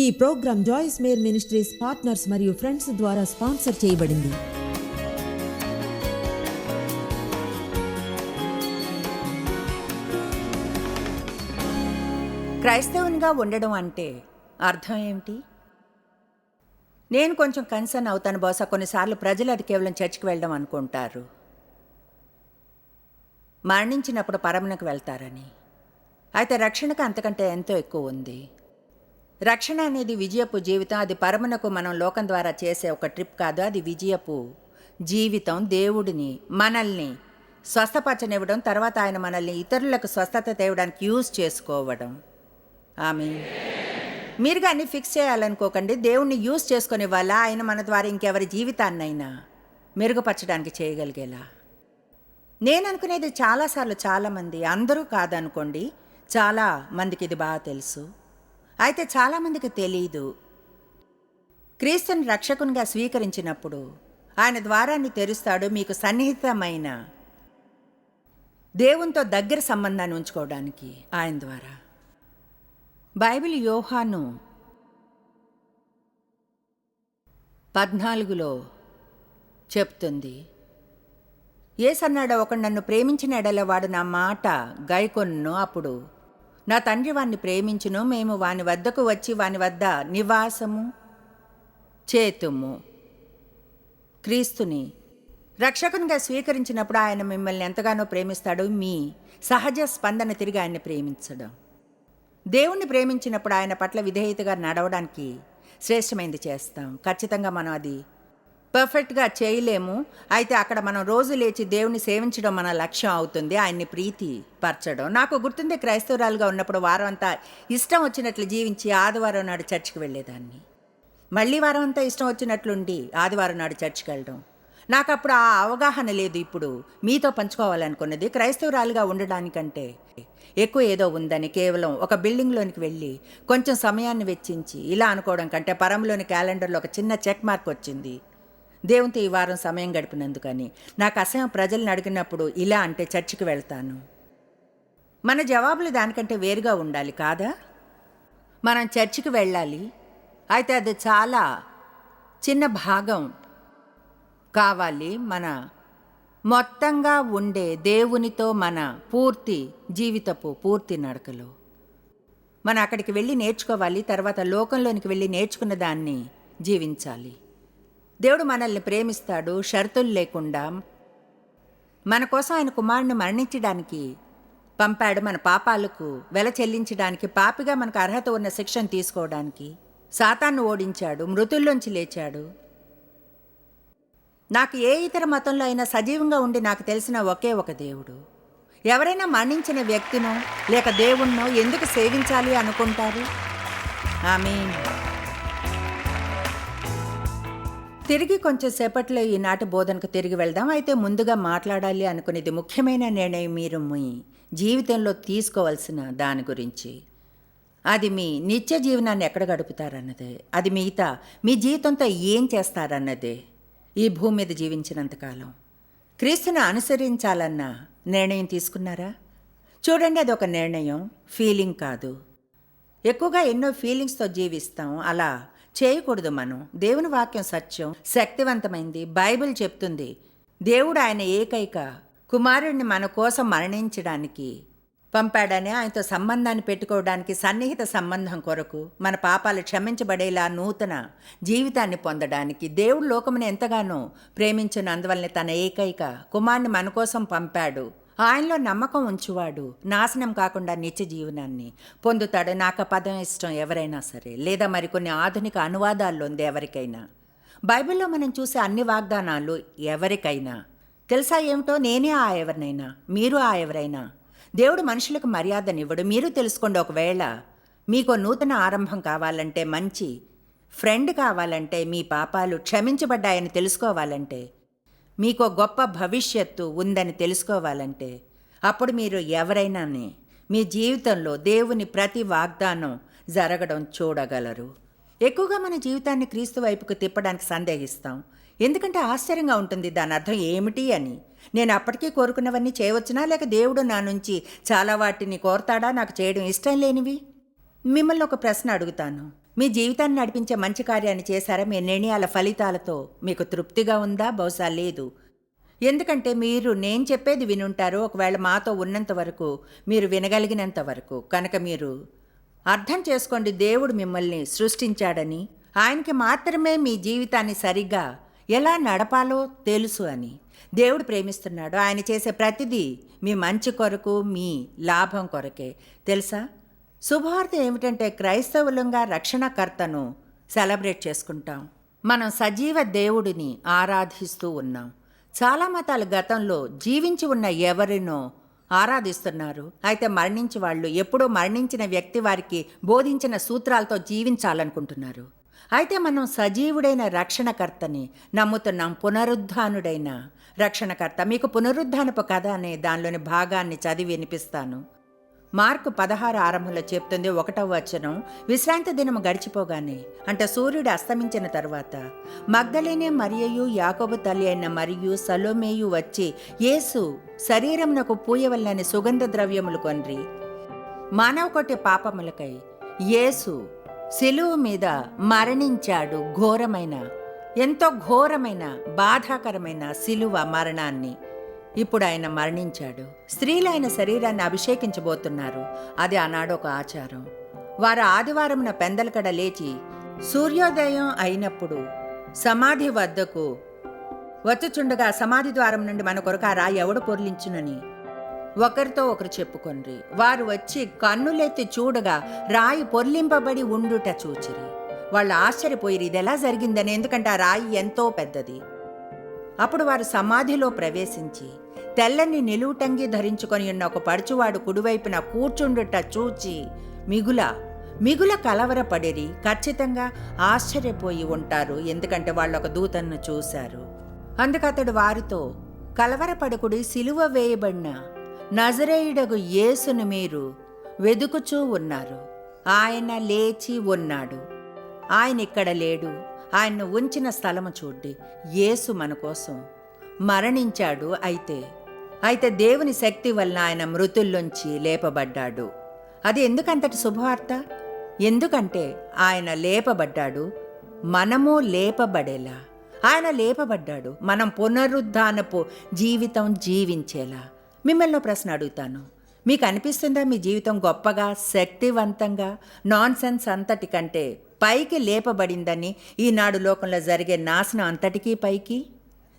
ఈ program Joyce Meyer ministries partners మరియు friends ద్వారా స్పాన్సర్ చేయబడింది. క్రైస్తవునిగా ఉండడం అంటే అర్థం ఏమిటి? నేను కొంచెం కన్సర్న్ అవుతాను బహుశా కొన్నిసార్లు ప్రజలు అది కేవలం చర్చికి వెళ్ళడం అనుకుంటారు. మరణించినప్పుడు పరమునకు వెళ్తారని. అయితే రక్షణకు అంతకంటే ఎంతో ఎక్కువ ఉంది. రక్షణ అనేది విజయపు జీవితం. అది పరమునకు మనం లోకం ద్వారా చేసే ఒక ట్రిప్ కాదు. అది విజయపు జీవితం దేవుడిని మనల్ని స్వస్థపరచనివ్వడం తర్వాత ఆయన మనల్ని ఇతరులకు స్వస్థత తేవడానికి యూజ్ చేసుకోవడం. ఆమె మీరు కానీ ఫిక్స్ చేయాలనుకోకండి. దేవుణ్ణి యూజ్ చేసుకునే వల్ల ఆయన మన ద్వారా ఇంకెవరి జీవితాన్నైనా మెరుగుపరచడానికి చేయగలిగేలా? నేను అనుకునేది చాలాసార్లు చాలామంది అందరూ కాదనుకోండి చాలా మందికి ఇది బాగా తెలుసు. అయితే చాలామందికి తెలియదు క్రీస్తుని రక్షకునిగా స్వీకరించినప్పుడు ఆయన ద్వారాన్ని తెరుస్తాడు మీకు సన్నిహితమైన దేవునితో దగ్గర సంబంధాన్ని ఉంచుకోవడానికి ఆయన ద్వారా. బైబిల్ యోహాను పద్నాలుగులో చెప్తుంది. ఏసన్నాడు ఒకడు నన్ను ప్రేమించిన ఎడల వాడు నా మాట గైకొన్ను అప్పుడు నా తండ్రి వాణ్ణి ప్రేమించును మేము వాని వద్దకు వచ్చి వాని వద్ద నివాసము చేతుము. క్రీస్తుని రక్షకునిగా స్వీకరించినప్పుడు ఆయన మిమ్మల్ని ఎంతగానో ప్రేమిస్తాడు. మీ సహజ స్పందన తిరిగి ఆయన్ని ప్రేమించడం. దేవుణ్ణి ప్రేమించినప్పుడు ఆయన పట్ల విధేయతగా నడవడానికి శ్రేష్టమైంది చేస్తాం. ఖచ్చితంగా మనం అది పర్ఫెక్ట్గా చేయలేము. అయితే అక్కడ మనం రోజు లేచి దేవుని సేవించడం మన లక్ష్యం అవుతుంది. ఆయన్ని ప్రీతి పరచడం నాకు గుర్తుంది క్రైస్తవురాలుగా ఉన్నప్పుడు వారం అంతా ఇష్టం వచ్చినట్లు జీవించి ఆదివారం నాడు చర్చికి వెళ్ళేదాన్ని. మళ్ళీ వారం అంతా ఇష్టం వచ్చినట్లుండి ఆదివారం నాడు చర్చికి వెళ్ళడం. నాకు అప్పుడు ఆ అవగాహన లేదు ఇప్పుడు. మీతో పంచుకోవాలనుకున్నది క్రైస్తవురాలుగా ఉండడానికంటే ఎక్కువ ఏదో ఉందని కేవలం ఒక బిల్డింగ్లోనికి వెళ్ళి కొంచెం సమయాన్ని వెచ్చించి ఇలా అనుకోవడం కంటే పరంలోని క్యాలెండర్లో ఒక చిన్న చెక్ మార్క్ వచ్చింది. దేవునితో ఈ వారం సమయం గడిపినందుకని. నాకు అసహ్యం ప్రజల్ని అడిగినప్పుడు ఇలా అంటే చర్చికి వెళ్తాను. మన జవాబులు దానికంటే వేరుగా ఉండాలి కాదా? మనం చర్చికి వెళ్ళాలి. అయితే అది చాలా చిన్న భాగం కావాలి మన మొత్తంగా ఉండే దేవునితో మన పూర్తి జీవితపు పూర్తి నడకలో. మనం అక్కడికి వెళ్ళి నేర్చుకోవాలి తర్వాత లోకంలోనికి వెళ్ళి నేర్చుకున్న దాన్ని జీవించాలి. దేవుడు మనల్ని ప్రేమిస్తాడు షరతులు లేకుండా మన కోసం ఆయన కుమారుని మరణించడానికి పంపాడు మన పాపాలకు వెల చెల్లించడానికి పాపిగా మనకు అర్హత ఉన్న శిక్షను తీసుకోవడానికి. సాతాన్ని ఓడించాడు మృతుల్లోంచి లేచాడు. నాకు ఏ ఇతర మతంలో అయినా సజీవంగా ఉండి నాకు తెలిసిన ఒకే ఒక దేవుడు. ఎవరైనా మరణించిన వ్యక్తినో లేక దేవుణ్ణో ఎందుకు సేవించాలి అనుకుంటారు? ఆమె తిరిగి కొంచెం సేపట్లో ఈనాటి బోధనకు తిరిగి వెళ్దాం. అయితే ముందుగా మాట్లాడాలి అనుకునేది ముఖ్యమైన నిర్ణయం మీరు మీ జీవితంలో తీసుకోవాల్సిన దాని గురించి. అది మీ నిత్య జీవనాన్ని ఎక్కడ గడుపుతారన్నదే. అది మిగతా మీ జీవితంతో ఏం చేస్తారన్నదే ఈ భూమి మీద జీవించినంతకాలం క్రీస్తుని అనుసరించాలన్న నిర్ణయం తీసుకున్నారా? చూడండి అది ఒక నిర్ణయం. ఫీలింగ్ కాదు. ఎక్కువగా ఎన్నో ఫీలింగ్స్తో జీవిస్తాం. అలా చేయకూడదు మనం. దేవుని వాక్యం సత్యం శక్తివంతమైంది. బైబిల్ చెప్తుంది దేవుడు ఆయన ఏకైక కుమారుడిని మన కోసం మరణించడానికి పంపాడని ఆయనతో సంబంధాన్ని పెట్టుకోవడానికి సన్నిహిత సంబంధం కొరకు మన పాపాలు క్షమించబడేలా నూతన జీవితాన్ని పొందడానికి దేవుడు లోకమును ఎంతగానో ప్రేమించిన అందువల్లనే తన ఏకైక కుమారుని మన కోసం పంపాడు. ఆయనలో నమ్మకం ఉంచువాడు నాశనం కాకుండా నిత్య జీవనాన్ని పొందుతాడు. నాకు పదం ఇష్టం ఎవరైనా సరే లేదా మరికొన్ని ఆధునిక అనువాదాల్లో ఉంది ఎవరికైనా. బైబిల్లో మనం చూసే అన్ని వాగ్దానాలు ఎవరికైనా. తెలుసా ఏమిటో? నేనే ఆ ఎవరినైనా మీరు ఆ ఎవరైనా. దేవుడు మనుషులకు మర్యాదనివ్వడు. మీరు తెలుసుకోండి ఒకవేళ మీకు నూతన ఆరంభం కావాలంటే మంచి ఫ్రెండ్ కావాలంటే మీ పాపాలు క్షమించబడ్డాయని తెలుసుకోవాలంటే మీకు గొప్ప భవిష్యత్తు ఉందని తెలుసుకోవాలంటే అప్పుడు మీరు ఎవరైనానే మీ జీవితంలో దేవుని ప్రతి వాగ్దానం జరగడం చూడగలరు. ఎక్కువగా మన జీవితాన్ని క్రీస్తు వైపుకు తిప్పడానికి సందేహిస్తాం. ఎందుకంటే ఆశ్చర్యంగా ఉంటుంది దాని అర్థం ఏమిటి అని. నేను అప్పటికీ కోరుకున్నవన్నీ చేయవచ్చునా? లేక దేవుడు నా నుంచి చాలా వాటిని కోరతాడా? నాకు చేయడం ఇష్టం లేనివి? మిమ్మల్ని ఒక ప్రశ్న అడుగుతాను. మీ జీవితాన్ని నడిపించే మంచి కార్యాన్ని చేశారా మీ నిర్ణయాల ఫలితాలతో? మీకు తృప్తిగా ఉందా? బహుశా లేదు. ఎందుకంటే మీరు నేను చెప్పేది వినుంటారు. ఒకవేళ మాతో ఉన్నంత వరకు మీరు వినగలిగినంత వరకు. కనుక మీరు అర్థం చేసుకోండి దేవుడు మిమ్మల్ని సృష్టించాడని. ఆయనకి మాత్రమే మీ జీవితాన్ని సరిగ్గా ఎలా నడపాలో తెలుసు అని. దేవుడు ప్రేమిస్తున్నాడు. ఆయన చేసే ప్రతిదీ మీ మంచి కొరకు మీ లాభం కొరకే. తెలుసా? శుభవార్త ఏమిటంటే క్రైస్తవులంగా రక్షణకర్తను సెలబ్రేట్ చేసుకుంటాం. మనం సజీవ దేవుడిని ఆరాధిస్తూ ఉన్నాం. చాలా మతాలు గతంలో జీవించి ఉన్న ఎవరినో ఆరాధిస్తున్నారు. అయితే మరణించి వాళ్ళు ఎప్పుడో మరణించిన వ్యక్తి వారికి బోధించిన సూత్రాలతో జీవించాలనుకుంటున్నారు. అయితే మనం సజీవుడైన రక్షణకర్తని నమ్ముతున్నాం. పునరుద్ధానుడైన రక్షణకర్త. మీకు పునరుద్ధానపు కథ అనే దానిలోని భాగాన్ని చదివి వినిపిస్తాను. మార్కు పదహారు ఆరంభంలో చెప్తుంది ఒకటవ వచనం. విశ్రాంతి దినము గడిచిపోగానే అంటే సూర్యుడు అస్తమించిన తర్వాత మగ్గలేనే మరియయు యాకోబు తల్లి అయిన మరియు సలోమేయు వచ్చి యేసు శరీరమునకు పూయవల్లని సుగంధ ద్రవ్యములు కొన్రి. మానవ కొట్టే పాపములకై యేసు సెలువు మీద మరణించాడు ఘోరమైన ఎంతో ఘోరమైన బాధాకరమైన శిలువ మరణాన్ని. ఇప్పుడు ఆయన మరణించాడు. స్త్రీలు ఆయన శరీరాన్ని అభిషేకించబోతున్నారు. అది ఆనాడొక ఆచారం. వారు ఆదివారమున పెందలకడ లేచి సూర్యోదయం అయినప్పుడు సమాధి వద్దకు వచ్చుచుండగా సమాధి ద్వారం నుండి మన కొరకు ఆ రాయి ఎవడు పొర్లించునని ఒకరితో ఒకరు చెప్పుకొనరి. వారు వచ్చి కన్నులెత్తి చూడగా రాయి పొర్లింపబడి ఉండుట చూచిరి. వాళ్ళు ఆశ్చర్యపోయిరు ఇది ఎలా జరిగిందని? ఎందుకంటే ఆ రాయి ఎంతో పెద్దది. అప్పుడు వారు సమాధిలో ప్రవేశించి తెల్లని నిలువుటంగి ధరించుకొని ఉన్న ఒక పడుచువాడు కుడివైపున కూర్చుండుట చూచి మిగుల మిగుల కలవరపడిరి ఖచ్చితంగా ఆశ్చర్యపోయి ఉంటారు ఎందుకంటే వాళ్ళు ఒక దూతను చూశారు. అందుకతడు వారితో కలవరపడకుడి సిలువ వేయబడిన నజరేయుడగు యేసును మీరు వెదుకుచూ ఉన్నారు. ఆయన లేచి ఉన్నాడు. ఆయన ఇక్కడ లేడు. ఆయన్ను ఉంచిన స్థలము చూడ్డి. యేసు మన కోసం మరణించాడు అయితే అయితే దేవుని శక్తి వలన ఆయన మృతుల్లోంచి లేపబడ్డాడు. అది ఎందుకంతటి శుభవార్త? ఎందుకంటే ఆయన లేపబడ్డాడు మనము లేపబడేలా. ఆయన లేపబడ్డాడు మనం పునరుద్ధానపు జీవితం జీవించేలా. మిమ్మల్ని ప్రశ్న అడుగుతాను. మీకు అనిపిస్తుందా మీ జీవితం గొప్పగా శక్తివంతంగా నాన్ సెన్స్ అంతటి కంటే పైకి లేపబడిందని ఈనాడు లోకంలో జరిగే నాశనం అంతటికీ పైకి?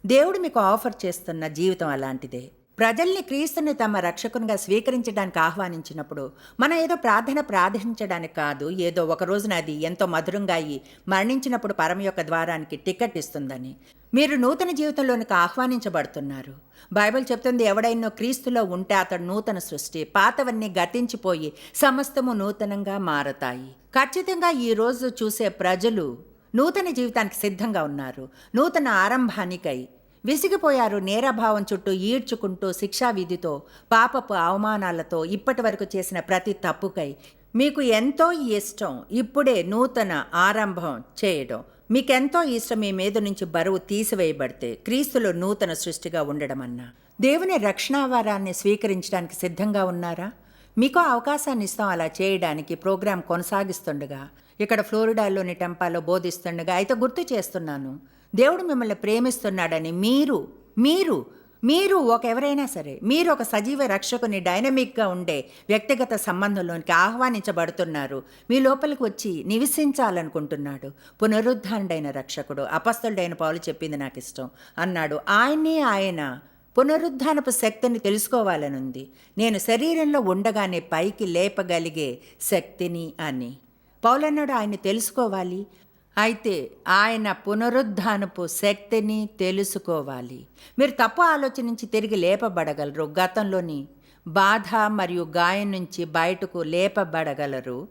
దేవుడు మీకు ఆఫర్ చేస్తున్న జీవితం అలాంటిదే. ప్రజల్ని క్రీస్తుని తమ రక్షకునిగా స్వీకరించడానికి ఆహ్వానించినప్పుడు మనం ఏదో ప్రార్థన ప్రార్థించడానికి కాదు ఏదో ఒక రోజున అది ఎంతో మధురంగా అయ్యి మరణించినప్పుడు పరమ యొక్క ద్వారానికి టికెట్ ఇస్తుందని. మీరు నూతన జీవితంలోనికి ఆహ్వానించబడుతున్నారు. బైబిల్ చెప్తుంది ఎవడైనా క్రీస్తులో ఉంటే అతడు నూతన సృష్టి పాతవన్నీ గతించిపోయి సమస్తము నూతనంగా మారతాయి. ఖచ్చితంగా ఈ రోజు చూసే ప్రజలు నూతన జీవితానికి సిద్ధంగా ఉన్నారు. నూతన ఆరంభానికై విసిగిపోయారు నేరభావం చుట్టూ ఈడ్చుకుంటూ శిక్షావిధితో పాపపు అవమానాలతో ఇప్పటి వరకు చేసిన ప్రతి తప్పుకై. మీకు ఎంతో ఇష్టం ఇప్పుడే నూతన ఆరంభం చేయడం. మీకెంతో ఇష్టం మీ మీద నుంచి బరువు తీసివేయబడితే క్రీస్తులో నూతన సృష్టిగా ఉండడం అన్నా దేవుని రక్షణావారాన్ని స్వీకరించడానికి సిద్ధంగా ఉన్నారా? మీకు అవకాశాన్ని ఇస్తాం అలా చేయడానికి ప్రోగ్రాం కొనసాగిస్తుండగా. ఇక్కడ ఫ్లోరిడాలోని టెంపాలో బోధిస్తుండగా అయితే గుర్తు చేస్తున్నాను. దేవుడు మిమ్మల్ని ప్రేమిస్తున్నాడని మీరు మీరు మీరు ఒక ఎవరైనా సరే మీరు ఒక సజీవ రక్షకుని డైనమిక్గా ఉండే వ్యక్తిగత సంబంధంలోనికి ఆహ్వానించబడుతున్నారు. మీ లోపలికి వచ్చి నివసించాలనుకుంటున్నాడు. పునరుద్ధానుడైన రక్షకుడు అపస్తుడైన పౌలు చెప్పింది నాకు ఇష్టం. అన్నాడు ఆయనే ఆయన పునరుద్ధానపు శక్తిని తెలుసుకోవాలనుంది నేను శరీరంలో ఉండగానే పైకి లేపగలిగే శక్తిని అని. పౌలన్నాడు ఆయన్ని తెలుసుకోవాలి? అయితే ఆయన పునరుద్ధానపు శక్తిని తెలుసుకోవాలి. మీరు తప్పు ఆలోచనించి తిరిగి లేపబడగలరు. గతంలోని బాధ మరియు గాయం నుంచి బయటకు లేపబడగలరు.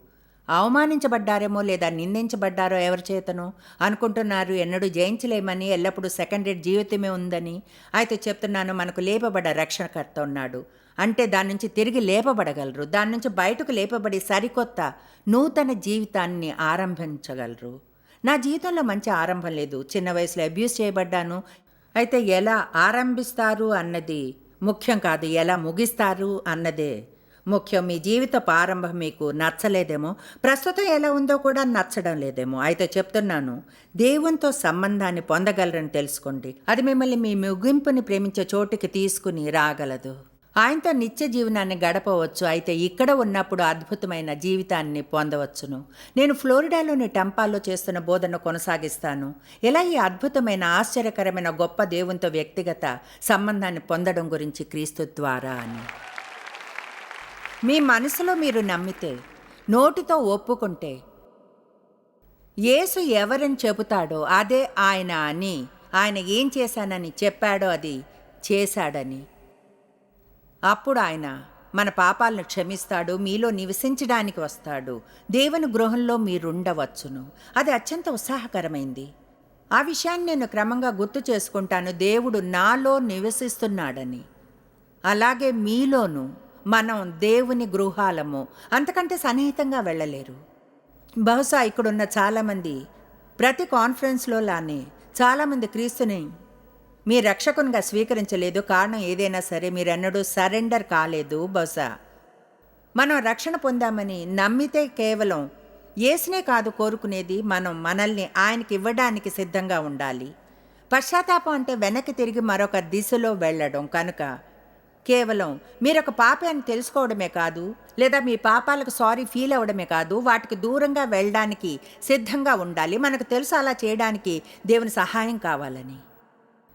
అవమానించబడ్డారేమో లేదా నిందించబడ్డారో ఎవరి చేతనో అనుకుంటున్నారు. ఎన్నడూ జయించలేమని ఎల్లప్పుడూ సెకండ్ రేట్ జీవితమే ఉందని అయితే చెప్తున్నాను. మనకు లేపబడ రక్షణకర్త ఉన్నాడు. అంటే దాని నుంచి తిరిగి లేపబడగలరు. దాని నుంచి బయటకు లేపబడి సరికొత్త నూతన జీవితాన్ని ఆరంభించగలరు. నా జీవితంలో మంచి ఆరంభం లేదు. చిన్న వయసులో అబ్యూస్ చేయబడ్డాను. అయితే ఎలా ఆరంభిస్తారు అన్నది ముఖ్యం కాదు. ఎలా ముగిస్తారు అన్నదే ముఖ్యం. మీ జీవిత ప్రారంభం మీకు నచ్చలేదేమో. ప్రస్తుతం ఎలా ఉందో కూడా నచ్చడం లేదేమో. అయితే చెప్తున్నాను దేవునితో సంబంధాన్ని పొందగలరని తెలుసుకోండి. అది మిమ్మల్ని మీ ముగింపుని ప్రేమించే చోటుకి తీసుకుని రాగలదు. ఆయనతో నిత్య జీవనాన్ని గడపవచ్చు. అయితే ఇక్కడ ఉన్నప్పుడు అద్భుతమైన జీవితాన్ని పొందవచ్చును. నేను ఫ్లోరిడాలోని టెంపాల్లో చేస్తున్న బోధన కొనసాగిస్తాను. ఇలా ఈ అద్భుతమైన ఆశ్చర్యకరమైన గొప్ప దేవునితో వ్యక్తిగత సంబంధాన్ని పొందడం గురించి క్రీస్తు ద్వారా అని. మీ మనసులో మీరు నమ్మితే నోటితో ఒప్పుకుంటే యేసు ఎవరని చెబుతాడో అదే ఆయన అని ఆయన ఏం చేశానని చెప్పాడో అది చేశాడని. అప్పుడు ఆయన మన పాపాలను క్షమిస్తాడు మీలో నివసించడానికి వస్తాడు. దేవుని గృహంలో మీరుండవచ్చును. అది అత్యంత ఉత్సాహకరమైంది. ఆ విషయాన్ని నేను క్రమంగా గుర్తు చేసుకుంటాను. దేవుడు నాలో నివసిస్తున్నాడని. అలాగే మీలోనూ మనం దేవుని గృహాలము అంతకంటే సన్నిహితంగా వెళ్ళలేరు. బహుశా ఇక్కడున్న చాలామంది ప్రతి కాన్ఫరెన్స్లో లానే చాలామంది క్రీస్తుని మీ రక్షకునిగా స్వీకరించలేదు. కారణం ఏదైనా సరే మీరెన్నడూ సరెండర్ కాలేదు బహుశా. మనం రక్షణ పొందామని నమ్మితే కేవలం ఏసునే కాదు కోరుకునేది మనం మనల్ని ఆయనకి ఇవ్వడానికి సిద్ధంగా ఉండాలి. పశ్చాత్తాపం అంటే వెనక్కి తిరిగి మరొక దిశలో వెళ్ళడం కనుక. కేవలం మీరొక పాపే అని తెలుసుకోవడమే కాదు లేదా మీ పాపాలకు సారీ ఫీల్ అవ్వడమే కాదు వాటికి దూరంగా వెళ్ళడానికి సిద్ధంగా ఉండాలి. మనకు తెలుసు అలా చేయడానికి దేవుని సహాయం కావాలని.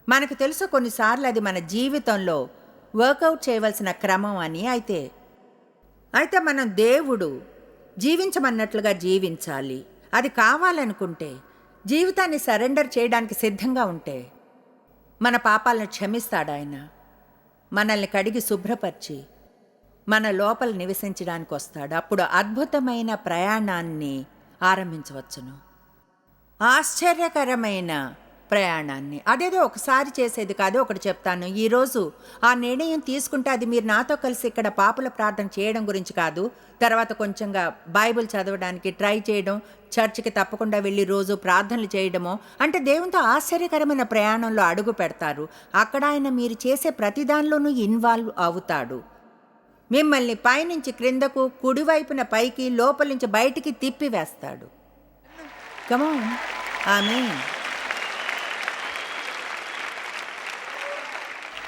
మనకు తెలుసు కొన్నిసార్లు అది మన జీవితంలో వర్కౌట్ చేయవలసిన క్రమం అని అయితే. అయితే మనం దేవుడు జీవించమన్నట్లుగా జీవించాలి. అది కావాలనుకుంటే జీవితాన్ని సరెండర్ చేయడానికి సిద్ధంగా ఉంటే మన పాపాలను క్షమిస్తాడు ఆయన. మనల్ని కడిగి శుభ్రపరిచి మన లోపల నివసించడానికి వస్తాడు. అప్పుడు అద్భుతమైన ప్రయాణాన్ని ఆరంభించవచ్చును. ఆశ్చర్యకరమైన ప్రయాణాన్ని. అదేదో ఒకసారి చేసేది కాదు ఒకటి చెప్తాను. ఈరోజు ఆ నిర్ణయం తీసుకుంటే అది మీరు నాతో కలిసి ఇక్కడ పాపుల ప్రార్థన చేయడం గురించి కాదు. తర్వాత కొంచెంగా బైబిల్ చదవడానికి ట్రై చేయడం చర్చికి తప్పకుండా వెళ్ళి రోజు ప్రార్థనలు చేయడమో అంటే దేవునితో ఆశ్చర్యకరమైన ప్రయాణంలో అడుగు పెడతారు. అక్కడ ఆయన మీరు చేసే ప్రతి దానిలోనూ ఇన్వాల్వ్ అవుతాడు. మిమ్మల్ని పైనుంచి క్రిందకు కుడివైపున పైకి లోపల నుంచి బయటికి తిప్పి వేస్తాడు. ఆమె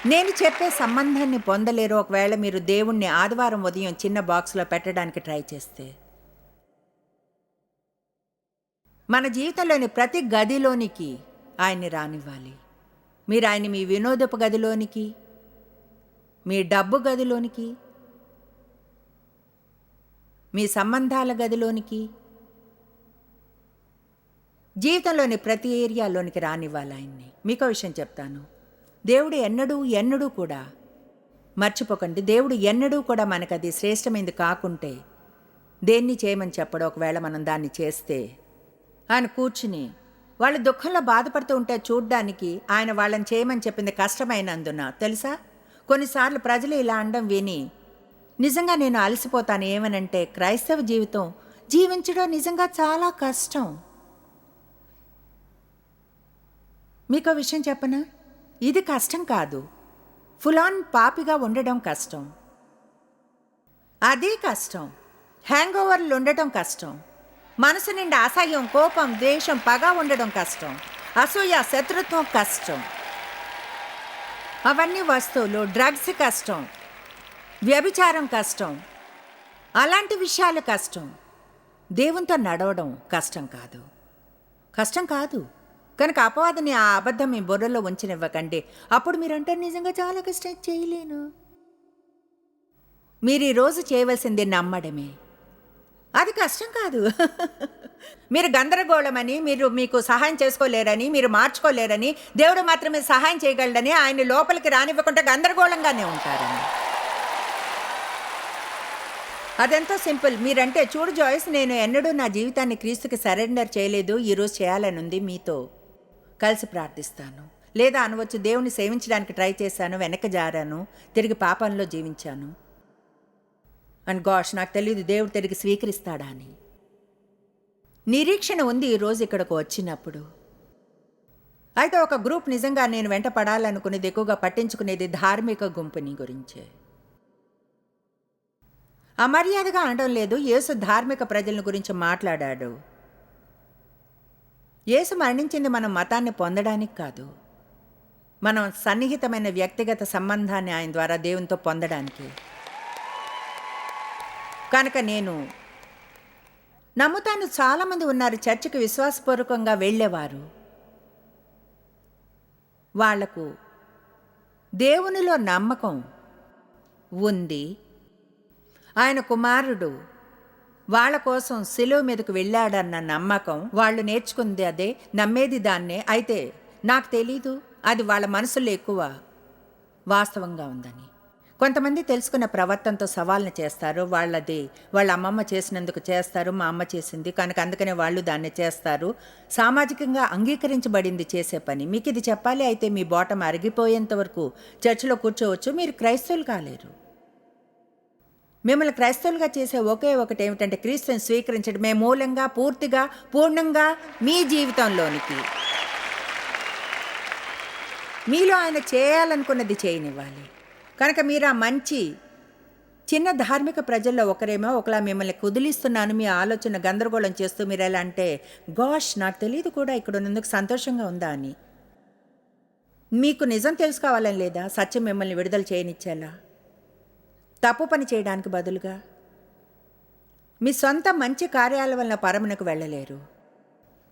నేను చెప్పే సంబంధాన్ని పొందలేరు. ఒకవేళ మీరు దేవుణ్ణి ఆదివారం ఉదయం చిన్న బాక్స్లో పెట్టడానికి ట్రై చేస్తే. మన జీవితంలోని ప్రతి గదిలోనికి ఆయన్ని రానివ్వాలి. మీరు ఆయన మీ వినోదపు గదిలోనికి మీ డబ్బు గదిలోనికి మీ సంబంధాల గదిలోనికి జీవితంలోని ప్రతి ఏరియాలోనికి రానివ్వాలి ఆయన్ని. మీకో విషయం చెప్తాను. దేవుడు ఎన్నడూ ఎన్నడూ కూడా మర్చిపోకండి. దేవుడు ఎన్నడూ కూడా మనకు అది శ్రేష్టమైంది కాకుంటే దేన్ని చేయమని చెప్పడం? ఒకవేళ మనం దాన్ని చేస్తే ఆయన కూర్చుని వాళ్ళు దుఃఖంలో బాధపడుతూ ఉంటే చూడ్డానికి ఆయన వాళ్ళని చేయమని చెప్పింది కష్టమైనందున. తెలుసా? కొన్నిసార్లు ప్రజలు ఇలా అనడం విని నిజంగా నేను అలసిపోతాను ఏమనంటే క్రైస్తవ జీవితం జీవించడం నిజంగా చాలా కష్టం. మీకో విషయం చెప్పనా? ఇది కష్టం కాదు. ఫులాన్ పాపిగా ఉండడం కష్టం. అదే కష్టం. హ్యాంగ్ ఓవర్లు ఉండటం కష్టం. మనసు నిండా అసహ్యం కోపం ద్వేషం పగ ఉండడం కష్టం. అసూయ శత్రుత్వం కష్టం. అవన్నీ వస్తువులు డ్రగ్స్ కష్టం. వ్యభిచారం కష్టం. అలాంటి విషయాలు కష్టం. దేవునితో నడవడం కష్టం కాదు. కష్టం కాదు. కనుక అపవాదని ఆ అబద్ధం మీ బుర్రలో ఉంచనివ్వకండి. అప్పుడు మీరంటే నిజంగా చాలా కష్టం చేయలేను. మీరు ఈరోజు చేయవలసింది నమ్మడమే. అది కష్టం కాదు. మీరు గందరగోళమని మీరు మీకు సహాయం చేసుకోలేరని మీరు మార్చుకోలేరని దేవుడు మాత్రమే సహాయం చేయగలడని ఆయన లోపలికి రానివ్వకుండా గందరగోళంగానే ఉంటారని. అదెంతో సింపుల్. మీరంటే చూడు జాయిస్ నేను ఎన్నడూ నా జీవితాన్ని క్రీస్తుకి సరెండర్ చేయలేదు. ఈరోజు చేయాలనుంది మీతో. కలిసి ప్రార్థిస్తాను. లేదా అనవచ్చు దేవుని సేవించడానికి ట్రై చేశాను వెనక జారాను తిరిగి పాపంలో జీవించాను. అండ్ గాష్ నాకు తెలియదు దేవుడు తిరిగి స్వీకరిస్తాడా అని. నిరీక్షణ ఉంది ఈరోజు ఇక్కడకు వచ్చినప్పుడు. అయితే ఒక గ్రూప్ నిజంగా నేను వెంట పడాలనుకునేది ఎక్కువగా పట్టించుకునేది ధార్మిక గుంపుని గురించే. అమర్యాదగా అనడం లేదు యేసు ధార్మిక ప్రజల గురించి మాట్లాడాడు. యేసు మరణించింది మనం మతాన్ని పొందడానికి కాదు. మనం సన్నిహితమైన వ్యక్తిగత సంబంధాన్ని ఆయన ద్వారా దేవునితో పొందడానికి. కనుక నేను నమ్ముతాను చాలామంది ఉన్నారు చర్చికి విశ్వాసపూర్వకంగా వెళ్ళేవారు. వాళ్ళకు దేవునిలో నమ్మకం ఉంది. ఆయన కుమారుడు వాళ్ళ కోసం సెలవు మీదకు వెళ్ళాడన్న నమ్మకం వాళ్ళు నేర్చుకుంది అదే నమ్మేది దాన్నే. అయితే నాకు తెలీదు అది వాళ్ళ మనసులో ఎక్కువ వాస్తవంగా ఉందని. కొంతమంది తెలుసుకున్న ప్రవర్తనతో సవాల్ని చేస్తారు వాళ్ళది వాళ్ళ అమ్మమ్మ చేసినందుకు చేస్తారు మా అమ్మ చేసింది కనుక అందుకనే వాళ్ళు దాన్ని చేస్తారు. సామాజికంగా అంగీకరించబడింది చేసే పని. మీకు ఇది చెప్పాలి అయితే మీ బోటం అరిగిపోయేంత వరకు చర్చిలో కూర్చోవచ్చు మీరు క్రైస్తవులు కాలేరు. మిమ్మల్ని క్రైస్తవులుగా చేసే ఒకే ఒకటి ఏమిటంటే క్రీస్తుని స్వీకరించడమే మూలంగా పూర్తిగా పూర్ణంగా మీ జీవితంలోనికి. మీలో ఆయన చేయాలనుకున్నది చేయనివ్వాలి. కనుక మీరు ఆ మంచి చిన్న ధార్మిక ప్రజల్లో ఒకరేమో ఒకలా మిమ్మల్ని కుదిలిస్తున్నాను మీ ఆలోచన గందరగోళం చేస్తూ మీరు ఎలా అంటే గోష్ నాకు తెలియదు కూడా ఇక్కడ ఉన్నందుకు సంతోషంగా ఉందా అని. మీకు నిజం తెలుసుకోవాలని లేదా? సత్యం మిమ్మల్ని విడుదల చేయనిచ్చేలా? తప్పు పని చేయడానికి బదులుగా మీ సొంత మంచి కార్యాల వలన పరమునకు వెళ్ళలేరు.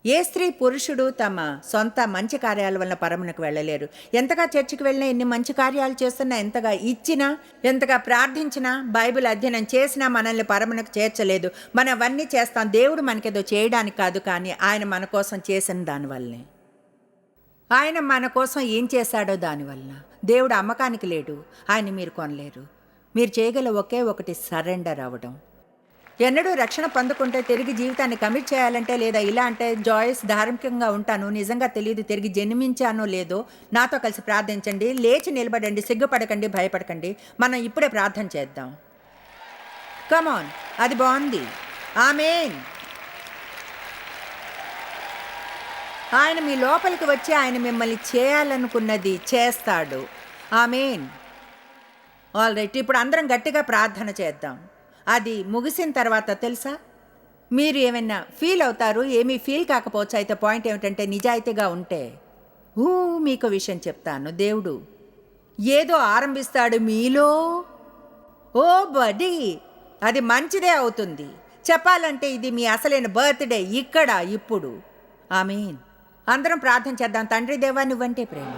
ఏ స్త్రీ పురుషుడు తమ సొంత మంచి కార్యాల వలన పరమునకు వెళ్ళలేరు. ఎంతగా చర్చికి వెళ్ళినా ఎన్ని మంచి కార్యాలు చేస్తున్నా ఎంతగా ఇచ్చినా ఎంతగా ప్రార్థించినా బైబిల్ అధ్యయనం చేసినా మనల్ని పరమునకు చేర్చలేదు. మనం అవన్నీ చేస్తాం. దేవుడు మనకేదో చేయడానికి కాదు కానీ ఆయన మన కోసం చేసిన దానివల్లనే. ఆయన మన కోసం ఏం చేశాడో దానివల్ల. దేవుడు అమ్మకానికి లేడు. ఆయన మీరు కొనలేరు. మీరు చేయగల ఒకే ఒకటి సరెండర్ అవ్వడం ఎన్నడూ రక్షణ పొందుకుంటే తిరిగి జీవితాన్ని కమిట్ చేయాలంటే లేదా ఇలా అంటే జాయిస్ ధార్మికంగా ఉంటాను నిజంగా తెలియదు తిరిగి జన్మించానో లేదో నాతో కలిసి ప్రార్థించండి లేచి నిలబడండి సిగ్గుపడకండి భయపడకండి. మనం ఇప్పుడే ప్రార్థన చేద్దాం. కమాన్ అది బాగుంది. ఆమెన్ ఆయన మీ లోపలికి వచ్చి ఆయన మిమ్మల్ని చేయాలనుకున్నది చేస్తాడు. ఆమెన్ ఆల్ రైట్ ఇప్పుడు అందరం గట్టిగా ప్రార్థన చేద్దాం. అది ముగిసిన తర్వాత తెలుసా? మీరు ఏమైనా ఫీల్ అవుతారు? ఏమీ ఫీల్ కాకపోవచ్చు? అయితే పాయింట్ ఏమిటంటే నిజాయితీగా ఉంటే. ఊ మీకు విషయం చెప్తాను. దేవుడు ఏదో ఆరంభిస్తాడు మీలో. ఓ బడి అది మంచిదే అవుతుంది. చెప్పాలంటే ఇది మీ అసలైన బర్త్డే ఇక్కడ ఇప్పుడు. ఐ మీన్ అందరం ప్రార్థన చేద్దాం. తండ్రి దేవా నువ్వంటే ప్రేమ.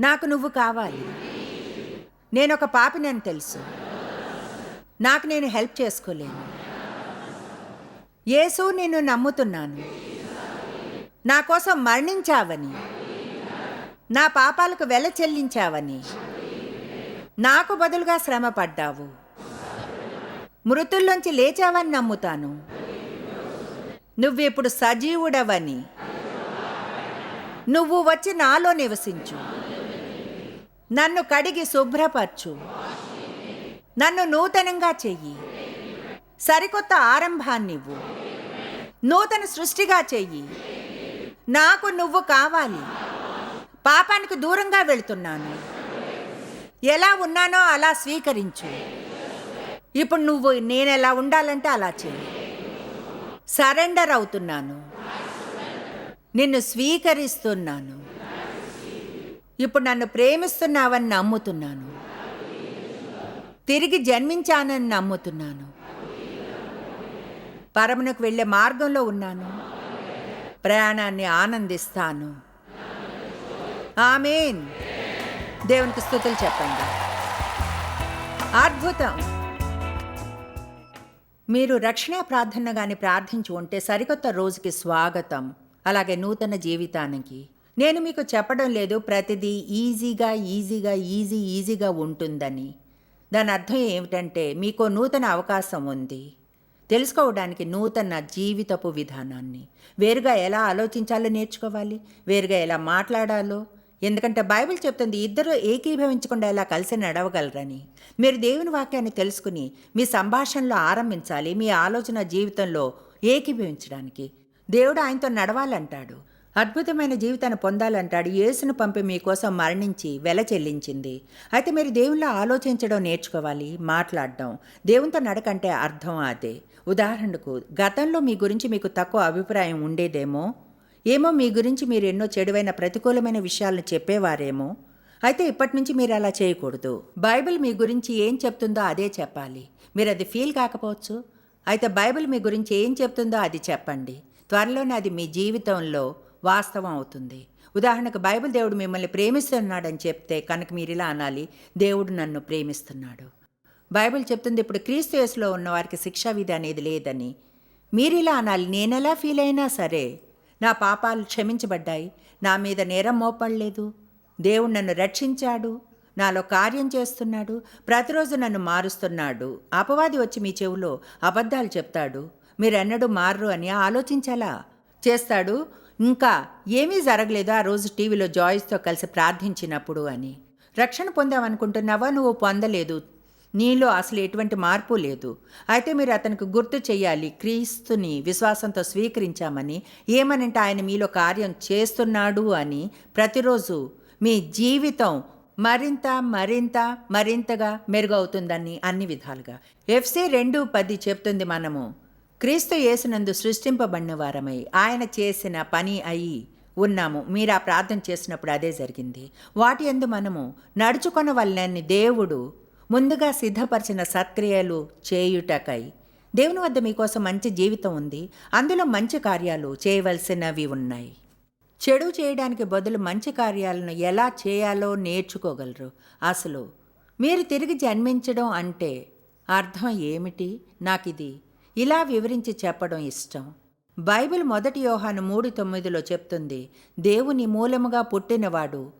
నాకు నువ్వు కావాలి. నేను ఒక పాపిని అని తెలుసు. నాకు నేను హెల్ప్ చేసుకోలేను. యేసు నిన్ను నమ్ముతున్నాను. నా కోసం మరణించావని. నా పాపాలకు వెల చెల్లించావని. నాకు బదులుగా శ్రమ పడ్డావు. మృతుల్లోంచి లేచావని నమ్ముతాను. నువ్విప్పుడు సజీవుడవని. నువ్వు వచ్చి నాలో నివసించు. నన్ను కడిగి శుభ్రపరచు. నన్ను నూతనంగా చెయ్యి. సరికొత్త ఆరంభాన్నివ్వు. నూతన సృష్టిగా చెయ్యి. నాకు నువ్వు కావాలి. పాపానికి దూరంగా వెళ్తున్నాను. ఎలా ఉన్నానో అలా స్వీకరించు. ఇప్పుడు నువ్వు నేను ఎలా ఉండాలంటే అలా చెయ్యి. సరెండర్ అవుతున్నాను. నిన్ను స్వీకరిస్తున్నాను. ఇప్పుడు నన్ను ప్రేమిస్తున్నావని నమ్ముతున్నాను. తిరిగి జన్మించానని నమ్ముతున్నాను. పరమునకు వెళ్ళే మార్గంలో ఉన్నాను. ప్రయాణాన్ని ఆనందిస్తాను. ఆమెన్. దేవునికి స్థుతులు చెప్పండి. అద్భుతం. మీరు రక్షణ ప్రార్థన కానీ ప్రార్థించి ఉంటే సరికొత్త రోజుకి స్వాగతం. అలాగే నూతన జీవితానికి. నేను మీకు చెప్పడం లేదు ప్రతిదీ ఈజీగా ఈజీగా ఈజీ ఈజీగా ఉంటుందని. దాని అర్థం ఏమిటంటే మీకు నూతన అవకాశం ఉంది. తెలుసుకోవడానికి నూతన జీవితపు విధానాన్ని. వేరుగా ఎలా ఆలోచించాలో నేర్చుకోవాలి వేరుగా ఎలా మాట్లాడాలో. ఎందుకంటే బైబిల్ చెప్తుంది ఇద్దరు ఏకీభవించకుండా ఎలా కలిసి నడవగలరని. మీరు దేవుని వాక్యాన్ని తెలుసుకుని మీ సంభాషణలో ఆరంభించాలి మీ ఆలోచన జీవితంలో ఏకీభవించడానికి. దేవుడు ఆయనతో నడవాలంటాడు. అద్భుతమైన జీవితాన్ని పొందాలంటాడు. యేసును పంపి మీకోసం మరణించి వెల చెల్లించింది. అయితే మీరు దేవునిలో ఆలోచించడం నేర్చుకోవాలి. మాట్లాడడం. దేవునితో నడకంటే అర్థం అదే. ఉదాహరణకు గతంలో మీ గురించి మీకు తక్కువ అభిప్రాయం ఉండేదేమో? ఏమో మీ గురించి మీరు ఎన్నో చెడువైన ప్రతికూలమైన విషయాలను చెప్పేవారేమో? అయితే ఇప్పటి నుంచి మీరు అలా చేయకూడదు. బైబిల్ మీ గురించి ఏం చెప్తుందో అదే చెప్పాలి. మీరు అది ఫీల్ కాకపోవచ్చు. అయితే బైబిల్ మీ గురించి ఏం చెప్తుందో అది చెప్పండి. త్వరలోనే అది మీ జీవితంలో వాస్తవం అవుతుంది. ఉదాహరణకు బైబిల్ దేవుడు మిమ్మల్ని ప్రేమిస్తున్నాడని చెప్తే కనుక మీరు ఇలా అనాలి దేవుడు నన్ను ప్రేమిస్తున్నాడు. బైబిల్ చెప్తుంది ఇప్పుడు క్రీస్తు వయసులో ఉన్న వారికి శిక్షా విధి అనేది లేదని. మీరు ఇలా అనాలి నేనెలా ఫీల్ అయినా సరే నా పాపాలు క్షమించబడ్డాయి నా మీద నేరం మోపడలేదు దేవుడు నన్ను రక్షించాడు నాలో కార్యం చేస్తున్నాడు ప్రతిరోజు నన్ను మారుస్తున్నాడు అపవాది వచ్చి మీ చెవులో అబద్ధాలు చెప్తాడు మీరెన్నడూ మారరు అని ఆలోచించాలా? చేస్తాడు? ఇంకా ఏమీ జరగలేదు ఆ రోజు టీవీలో జాయిస్తో కలిసి ప్రార్థించినప్పుడు అని. రక్షణ పొందామనుకుంటున్నావా? నువ్వు పొందలేదు. నీలో అసలు ఎటువంటి మార్పు లేదు. అయితే మీరు అతనికి గుర్తు చేయాలి. క్రీస్తుని విశ్వాసంతో స్వీకరించామని ఏమనంటే ఆయన మీలో కార్యం చేస్తున్నాడు అని ప్రతిరోజు మీ జీవితం మరింత మరింత మరింతగా మెరుగవుతుందని అన్ని విధాలుగా. ఎఫ్సి రెండు పది చెప్తుంది మనము. క్రీస్తు యేసునందు సృష్టింపబడిన వారమై ఆయన చేసిన పని అయి ఉన్నాము. మీరు ఆ ప్రార్థన చేసినప్పుడు అదే జరిగింది. వాటి ఎందు మనము నడుచుకున్న వల్లని దేవుడు ముందుగా సిద్ధపరిచిన సత్క్రియలు చేయుటకై దేవుని వద్ద మీకోసం మంచి జీవితం ఉంది. అందులో మంచి కార్యాలు చేయవలసినవి ఉన్నాయి. చెడు చేయడానికి బదులు మంచి కార్యాలను ఎలా చేయాలో నేర్చుకోగలరు. అసలు మీరు తిరిగి జన్మించడం అంటే అర్థం ఏమిటి? నాకు ఇది ఇలా వివరించి చెప్పడం ఇష్టం. బైబిల్ మొదటి యోహాను మూడు తొమ్మిదిలో చెప్తుంది దేవుని మూలముగా పుట్టినవాడు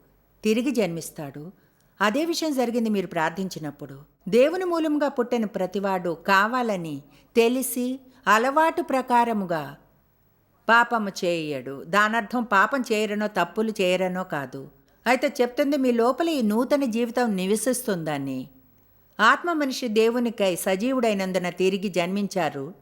తిరిగి జన్మిస్తాడు. అదే విషయం జరిగింది మీరు ప్రార్థించినప్పుడు. దేవుని మూలముగా పుట్టిన ప్రతివాడు కావాలని తెలిసి అలవాటు ప్రకారముగా పాపము చేయడు. దానర్థం పాపం చేయరనో తప్పులు చేయరనో కాదు. అయితే చెప్తుంది మీ లోపల ఈ నూతన జీవితం నివసిస్తుందని ఆత్మ మనిషి దేవునికై సజీవుడైనందున తిరిగి జన్మించారు.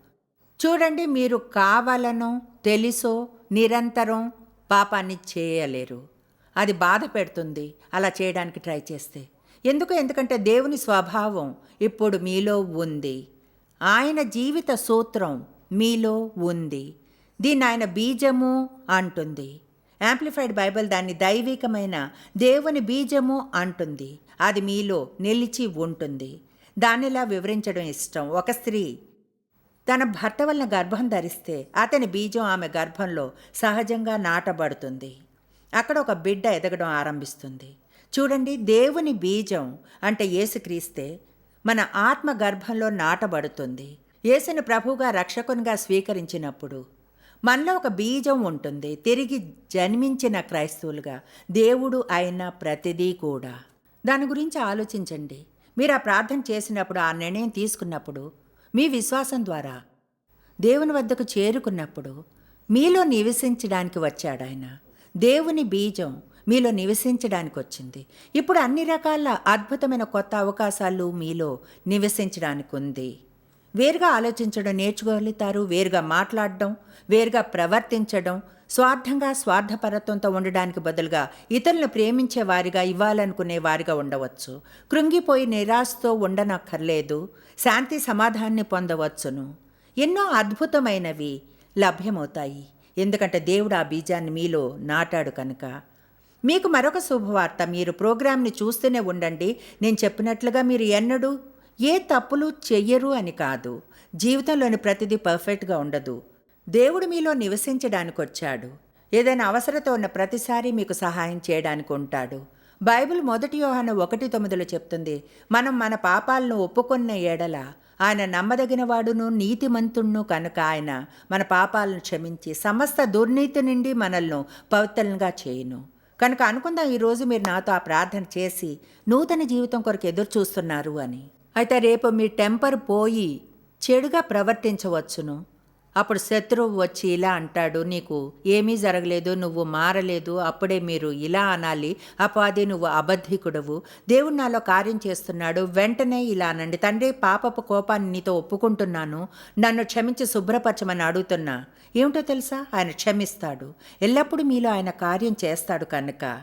చూడండి మీరు కావాలనో తెలుసో నిరంతరం పాపాన్ని చేయలేరు. అది బాధ పెడుతుంది. అలా చేయడానికి ట్రై చేస్తే. ఎందుకు? ఎందుకంటే దేవుని స్వభావం ఇప్పుడు మీలో ఉంది. ఆయన జీవిత సూత్రం మీలో ఉంది. దీన్ని ఆయన బీజము అంటుంది. యాంప్లిఫైడ్ బైబిల్ దాన్ని దైవికమైన దేవుని బీజము అంటుంది. అది మీలో నిలిచి ఉంటుంది. దానిలా వివరించడం ఇష్టం? ఒక స్త్రీ తన భర్త వలన గర్భం ధరిస్తే అతని బీజం ఆమె గర్భంలో సహజంగా నాటబడుతుంది. అక్కడ ఒక బిడ్డ ఎదగడం ఆరంభిస్తుంది. చూడండి దేవుని బీజం అంటే యేసుక్రీస్తే మన ఆత్మ గర్భంలో నాటబడుతుంది. యేసుని ప్రభువుగా రక్షకునిగా స్వీకరించినప్పుడు మనలో ఒక బీజం ఉంటుంది. తిరిగి జన్మించిన క్రైస్తవులుగా దేవుడు అయిన ప్రతిదీ కూడా. దాని గురించి ఆలోచించండి. మీరు ఆ ప్రార్థన చేసినప్పుడు ఆ నిర్ణయం తీసుకున్నప్పుడు మీ విశ్వాసం ద్వారా దేవుని వద్దకు చేరుకున్నప్పుడు మీలో నివసించడానికి వచ్చాడు ఆయన. దేవుని బీజం మీలో నివసించడానికి వచ్చింది. ఇప్పుడు అన్ని రకాల అద్భుతమైన కొత్త అవకాశాలు మీలో నివసించడానికి ఉంది. వేరుగా ఆలోచించడం నేర్చుకోగలుగుతారు వేరుగా మాట్లాడడం వేరుగా ప్రవర్తించడం స్వార్థంగా స్వార్థపరత్వంతో ఉండడానికి బదులుగా ఇతరులను ప్రేమించే వారిగా ఇవ్వాలనుకునే వారిగా ఉండవచ్చు. కృంగిపోయి నిరాశతో ఉండనక్కర్లేదు శాంతి సమాధానాన్ని పొందవచ్చును. ఎన్నో అద్భుతమైనవి లభ్యమవుతాయి. ఎందుకంటే దేవుడు ఆ బీజాన్ని మీలో నాటాడు కనుక. మీకు మరొక శుభవార్త మీరు ప్రోగ్రామ్ని చూస్తూనే ఉండండి. నేను చెప్పినట్లుగా మీరు ఎన్నడూ ఏ తప్పులు చెయ్యరు అని కాదు. జీవితంలోని ప్రతిదీ పర్ఫెక్ట్గా ఉండదు. దేవుడు మీలో నివసించడానికి వచ్చాడు ఏదైనా అవసరత ఉన్న ప్రతిసారి మీకు సహాయం చేయడానికి ఉంటాడు బైబిల్ మొదటి యోహాన ఒకటి తొమ్మిదిలో చెప్తుంది మనం మన పాపాలను ఒప్పుకున్న ఏడల ఆయన నమ్మదగినవాడును నీతిమంతుణ్ణు కనుక ఆయన మన పాపాలను క్షమించి సమస్త దుర్నీతి నుండి మనల్ని పవిత్రంగా చేయును. కనుక అనుకుందాం ఈరోజు మీరు నాతో ఆ ప్రార్థన చేసి నూతన జీవితం కొరకు ఎదురు చూస్తున్నారు అని. అయితే రేపు మీ టెంపర్ పోయి చెడుగా ప్రవర్తించవచ్చును. అప్పుడు శత్రువు వచ్చి ఇలా అంటాడు నీకు ఏమీ జరగలేదు నువ్వు మారలేదు అప్పుడే మీరు ఇలా అనాలి అపాది నువ్వు అబద్ధికుడవు. దేవుడు నాలో కార్యం చేస్తున్నాడు వెంటనే ఇలా అనండి. తండ్రి పాపపు కోపాన్ని నీతో ఒప్పుకుంటున్నాను. నన్ను క్షమించి శుభ్రపరచమని అడుగుతున్నా. ఏమిటో తెలుసా? ఆయన క్షమిస్తాడు. ఎల్లప్పుడూ మీలో ఆయన కార్యం చేస్తాడు కనుక.